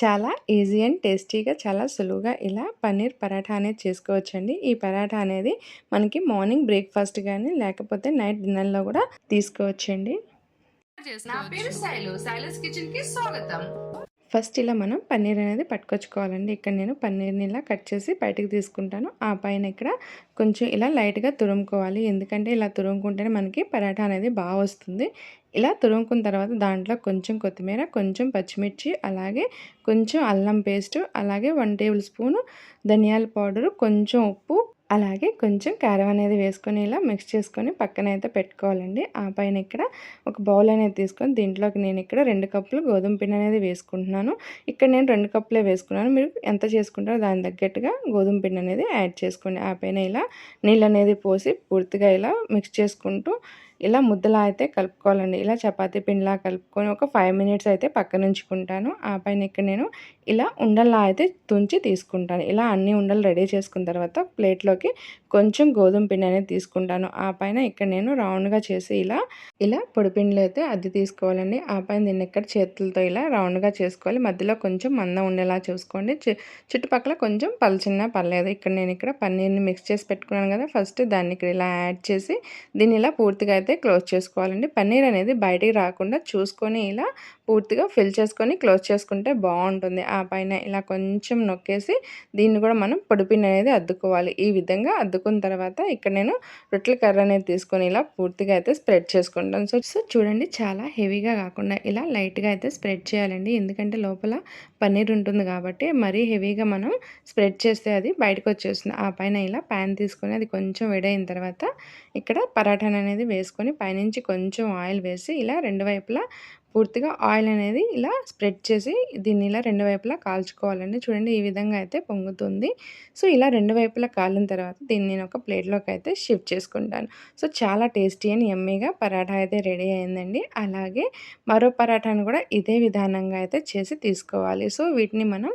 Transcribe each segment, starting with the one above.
చాలా easy and టేస్టీగా చాలా సులువుగా ఇలా పన్నీర్ పరాఠా అనేది చేసుకోవచ్చండి. ఈ పరాఠా అనేది మనకి మార్నింగ్ బ్రేక్ఫాస్ట్ కానీ లేకపోతే నైట్ డిన్నర్లో కూడా తీసుకోవచ్చండి. నా పేరు శైలు. శైలస్ కిచెన్కి స్వాగతం. ఫస్ట్ ఇలా మనం పన్నీర్ అనేది పట్టుకొచ్చుకోవాలండి. ఇక్కడ నేను పన్నీర్ని ఇలా కట్ చేసి బయటకు తీసుకుంటాను. ఆ పైన ఇక్కడ కొంచెం ఇలా లైట్గా తురుముకోవాలి. ఎందుకంటే ఇలా తురుముకుంటేనే మనకి పరాఠా అనేది బాగా వస్తుంది. ఇలా తురుముకున్న తర్వాత దాంట్లో కొంచెం కొత్తిమీర కొంచెం పచ్చిమిర్చి అలాగే కొంచెం అల్లం పేస్ట్ అలాగే వన్ టేబుల్ స్పూను ధనియాల పౌడరు కొంచెం ఉప్పు అలాగే కొంచెం కారం అనేది వేసుకొని ఇలా మిక్స్ చేసుకొని పక్కన అయితే పెట్టుకోవాలండి. ఆ పైన ఇక్కడ ఒక బౌల్ అనేది తీసుకొని దీంట్లోకి నేను ఇక్కడ రెండు కప్పులు గోధుమ పిండి అనేది వేసుకుంటున్నాను. ఇక్కడ నేను రెండు కప్పులే వేసుకున్నాను. మీరు ఎంత చేసుకుంటారో దాని తగ్గట్టుగా గోధుమ పిండి అనేది యాడ్ చేసుకోండి. ఆ పైన ఇలా నీళ్ళు అనేది పోసి పూర్తిగా ఇలా మిక్స్ చేసుకుంటూ ఇలా ముద్దలా అయితే కలుపుకోవాలండి. ఇలా చపాతీ పిండిలా కలుపుకొని ఒక ఫైవ్ మినిట్స్ అయితే పక్కన ఉంచుకుంటాను ఆ పైన ఇక్కడ నేను ఇలా ఉండల్లా అయితే తుంచి తీసుకుంటాను. ఇలా అన్ని ఉండలు రెడీ చేసుకున్న తర్వాత ప్లేట్లోకి కొంచెం గోధుమ పిండి అనేది తీసుకుంటాను. ఆ పైన ఇక్కడ నేను రౌండ్గా చేసి ఇలా ఇలా పొడిపిండిలు అయితే అది తీసుకోవాలండి. ఆ పైన దీన్ని ఇక్కడ చేతులతో ఇలా రౌండ్గా చేసుకోవాలి. మధ్యలో కొంచెం మందం ఉండేలా చూసుకోండి. చుట్టుపక్కల కొంచెం పలచిన్న పర్లేదు. ఇక్కడ నేను ఇక్కడ పన్నీర్ని మిక్స్ చేసి పెట్టుకున్నాను కదా. ఫస్ట్ దాన్ని ఇక్కడ ఇలా యాడ్ చేసి దీన్ని ఇలా పూర్తిగా అయితే క్లోజ్ చేసుకోవాలండి. పన్నీర్ అనేది బయటికి రాకుండా చూసుకొని ఇలా పూర్తిగా ఫిల్ చేసుకొని క్లోజ్ చేసుకుంటే బాగుంటుంది. ఆ పైన ఇలా కొంచెం నొక్కేసి దీన్ని కూడా మనం పొడిపిన్ అనేది అద్దుకోవాలి. ఈ విధంగా అద్దుకున్న తర్వాత ఇక్కడ నేను రొట్టెల కర్ర అనేది తీసుకొని ఇలా పూర్తిగా అయితే స్ప్రెడ్ చేసుకుంటాను. సో సో చూడండి చాలా హెవీగా కాకుండా ఇలా లైట్గా అయితే స్ప్రెడ్ చేయాలండి. ఎందుకంటే లోపల పన్నీర్ ఉంటుంది కాబట్టి మరీ హెవీగా మనం స్ప్రెడ్ చేస్తే అది బయటకు వచ్చేస్తుంది. ఆ పైన ఇలా ప్యాన్ తీసుకొని అది కొంచెం వేడైన తర్వాత ఇక్కడ పరాఠాన్ అనేది వేసుకొని పైనుంచి కొంచెం ఆయిల్ వేసి ఇలా రెండు వైపులా పూర్తిగా ఆయిల్ అనేది ఇలా స్ప్రెడ్ చేసి దీన్ని ఇలా రెండు వైపులా కాల్చుకోవాలండి. చూడండి ఈ విధంగా అయితే పొంగుతుంది. సో ఇలా రెండు వైపులా కాలిన తర్వాత దీన్ని నేను ఒక ప్లేట్లోకి అయితే షిఫ్ట్ చేసుకుంటాను. సో చాలా టేస్టీ అని ఎమ్మీగా పరాఠా అయితే రెడీ అయిందండి. అలాగే మరో పరాఠాను కూడా ఇదే విధానంగా అయితే చేసి తీసుకోవాలి. సో వీటిని మనం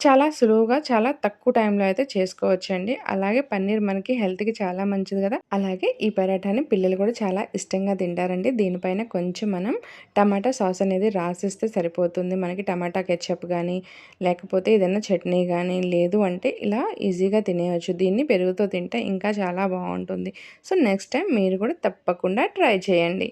చాలా సులువుగా చాలా తక్కువ టైంలో అయితే చేసుకోవచ్చండి. అలాగే పన్నీర్ మనకి హెల్త్కి చాలా మంచిది కదా. అలాగే ఈ పరాటాని పిల్లలు కూడా చాలా ఇష్టంగా తింటారండి. దీనిపైన కొంచెం మనం టమాటా సాస్ అనేది రాసిస్తే సరిపోతుంది. మనకి టమాటా కెచ్చప్ కానీ లేకపోతే ఏదైనా చట్నీ కానీ లేదు అంటే ఇలా ఈజీగా తినేయచ్చు. దీన్ని పెరుగుతో తింటే ఇంకా చాలా బాగుంటుంది. సో నెక్స్ట్ టైం మీరు కూడా తప్పకుండా ట్రై చేయండి.